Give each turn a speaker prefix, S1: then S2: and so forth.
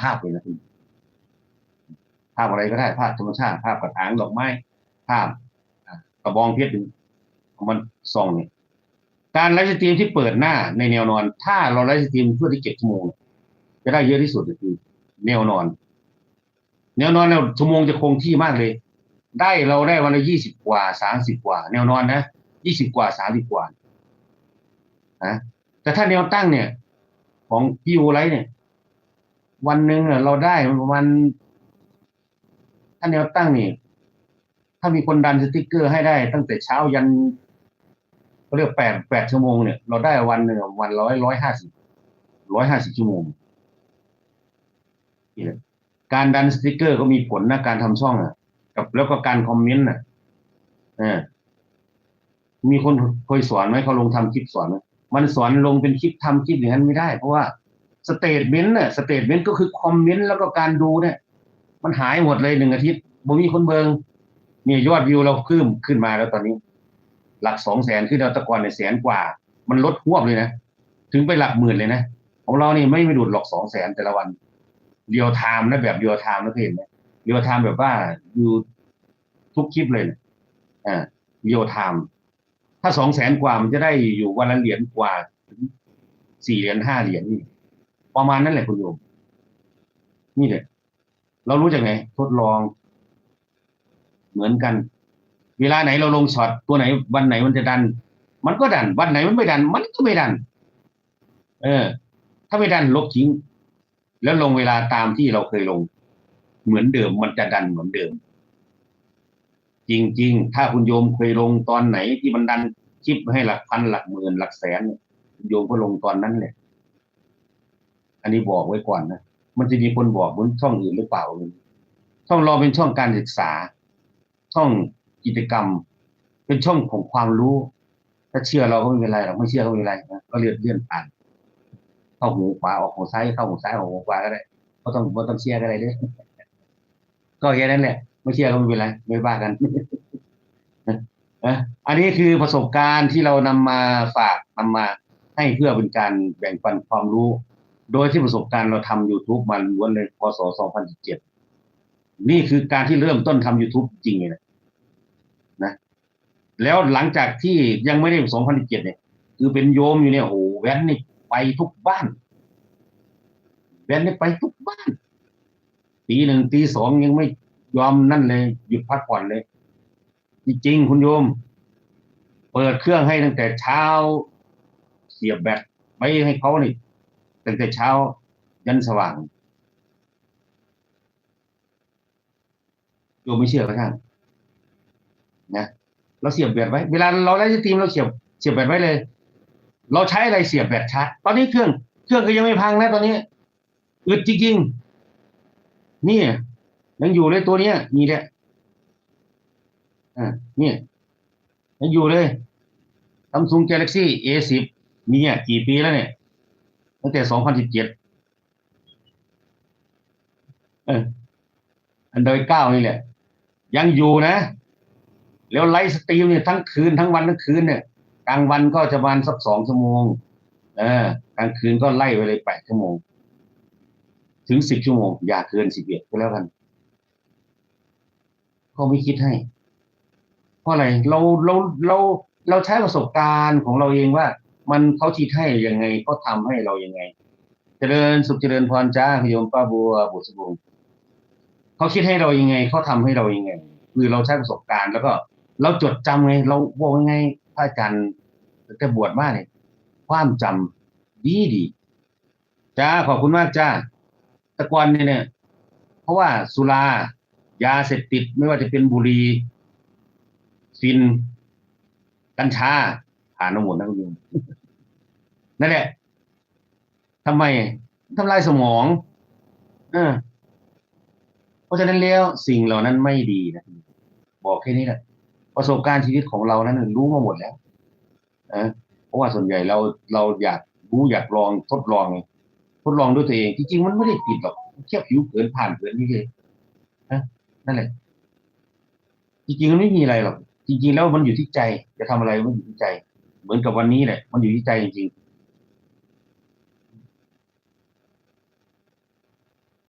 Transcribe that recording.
S1: ภาพเลยนะคุณภาพอะไรก็ได้ภาพธรรมชาติภาพกระถางดอกไม้ภาพอะกระบองเพชรมันส่องเนี่ยการไลฟ์สตรีมที่เปิดหน้าในแนวนอน ถ้าเราไลฟ์สตรีมเพื่อที่เจ็ดชั่วโมง จะได้เยอะที่สุดก็คือแนวนอน แนวนอนเราชั่วโมงจะคงที่มากเลย ได้เราได้วันละยี่สิบกว่าสามสิบกว่า แนวนอนนะยี่สิบกว่าสามสิบกว่านะแต่ถ้าแนวตั้งเนี่ย ของพี่ยูไลฟ์เนี่ย วันหนึ่งเนี่ยเราได้ประมาณถ้าแนวตั้งนี่ ถ้ามีคนดันสติกเกอร์ให้ได้ ตั้งแต่เช้ายันเขาเรียกแปดแปดชั่วโมงเนี่ย เราได้วันหนึ่งวันร้อยร้อยห้าสิบร้อยห้าสิบชั่วโมงนี่แหละการดันสติกเกอร์ก็มีผลนะการทำช่องอะ กับแล้วก็การคอมเมนต์น่ะมีคนเคยสอนไหมเขาลงทำคลิปสอนมมันสอนลงเป็นคลิปทำคลิปอย่างนั้นไม่ได้ เพราะว่า สเตทเมนต์เนี่ยสเตทเมนต์ก็คือคอมเมนต์แล้วก็การดูเนี่ย มันหายหมดเลยหนึ่งอาทิตย์บ่มีคนเบิงเนี่ยยอดวิวเราขึ้นขึ้นมาแล้วตอนนี้ หลักสองแสนขึ้นแล้วตะกอนในแสนกว่า มันลดหวบเลยนะถึงไปหลักหมื่นเลยนะของเรานี่ไม่ไม่ดุดหรอกสองแสนแต่ละวันเรียวไทม์นะแบบเรียวไทม์นะเคยเห็นไหมเรียวไทม์แบบว่าดูทุกคลิปเลยนะอ่าเรียวไทม์ถ้าสองแสนกว่ามันจะได้อยู่วันละเหรียญกว่าสี่เหรียญห้าเหรียญนี่ ประมาณนั้นแหละคุณโยม นี่แหละ เรารู้จากไหนทดลอง เหมือนกัน เวลาไหนเราลงช็อตตัวไหน วันไหนมันจะดัน มันก็ดัน วันไหนมันไม่ดัน มันก็ไม่ดัน เออ ถ้าไม่ดันลบทิ้ง แล้วลงเวลาตามที่เราเคยลง เหมือนเดิม มันจะดันเหมือนเดิม จริง ๆ ถ้าคุณโยมเคยลงตอนไหนที่มันดันคลิปให้หลักพันหลักหมื่นหลักแสนคุณโยมก็ลงตอนนั้นแหละ อันนี้บอกไว้ก่อนนะมันจะมีคนบอกบนช่องอื่นหรือเปล่าช่องเราเป็นช่องการศึกษา ช่องกิจกรรม เป็นช่องของความรู้ ถ้าเชื่อเราก็ไม่เป็นไรหรอกไม่เชื่อก็ไม่เป็นไรนะก็เลื่อนเลื่อนผ่านเข้าหูขวาออกหูซ้ายเข้าหูซ้ายออกหูขวาก็ได้ก็ต้องก็ต้องเชื่อก็ได้ด้วยก็แค่นั้นแหละ ไม่เชื่อก็ไม่เป็นไรไม่ว่ากันนะอันนี้คือประสบการณ์ที่เรานำมาฝากนำมาให้เพื่อเป็นการแบ่งปันความรู้ โดยที่ประสบการณ์เราทำ YouTube มาล้วนเลยพศ 2017 นี่คือการที่เริ่มต้นทำ YouTube จริงเลยนะนะ แล้วหลังจากที่ยังไม่ได้ 2017 เนี่ย คือเป็นโยมอยู่เนี่ยโอ้โหแว้นนี่ไปทุกบ้าน แว้นนี่ไปทุกบ้าน ตีหนึ่งตีสองยังไม่ยอมนั่นเลย หยุดพักผ่อนเลย จริง ๆ คุณโยม เปิดเครื่องให้ตั้งแต่เช้า เสียบแบตไปให้เขานี่ ตั้งแต่เช้ายันสว่างโยมไม่เชื่อก็ช่างนะเราเสียบแบตไว้ เวลาเราไลฟ์สตรีมเราเสียบเสียบแบตไว้เลย เราใช้อะไรเสียบแบตชาร์จตอนนี้เครื่องเครื่องก็ยังไม่พังนะตอนนี้อึดจริงๆนี่ยังอยู่เลยตัวเนี้ยนี่แหละอ่านี่ยังอยู่เลยซัมซุง Galaxy A10 เนี่ยกี่ปีแล้วเนี่ย ตั้งแต่2017เอออันดรอยเก้านี่แหละ ยังอยู่นะ แล้วไลฟ์สตรีมเนี่ยทั้งคืนทั้งวันทั้งคืนเนี่ยกลางวันก็จะประมาสักสองชั่วโมง เออกลางคืนก็ไล่ไปเลยแปดชั่วโมง ถึงสิบชั่วโมง อย่าเกินสิบเอ็ดก็แล้วกันเขาไม่คิดให้ เพราะอะไรเราเราเราเราใช้ประสบการณ์ของเราเองว่า มันเขาคิดให้ยังไงเขาทำให้เรายังไง เจริญสุขเจริญพรจ้าพยมป้าบัวบุษบงเขาคิดให้เรายังไงเขาทำให้เรายังไง คือเราใช้ประสบการณ์แล้วก็เราจดจำไง เราบอกยังไงพระอาจารย์จะบวชมากเนี่ยความจำดีดีจ้าขอบคุณมากจ้าตะกอนเนี่ยเนี่ยเพราะว่าสุรายาเสพติดไม่ว่าจะเป็นบุหรี่ฟิน กัญชา ผ่านมาหมดนะคุณโยมนั่นแหละทำไมทำลายสมองเออเพราะฉะนั้นแล้วสิ่งเหล่านั้นไม่ดีนะบอกแค่นี้แหละประสบการณ์ชีวิตของเรานั้นรู้มาหมดแล้วนะเพราะว่าส่วนใหญ่เราเราอยากรู้อยากลองทดลองทดลองด้วยตัวเองจริงๆมันไม่ได้ผิดหรอกแค่ผิวเผินผ่านเผินนี่เลยนะนั่นแหละ จริงๆมันไม่มีอะไรหรอกจริงๆแล้วมันอยู่ที่ใจ จะทำอะไรมันอยู่ที่ใจ เหมือนกับวันนี้แหละ มันอยู่ที่ใจจริง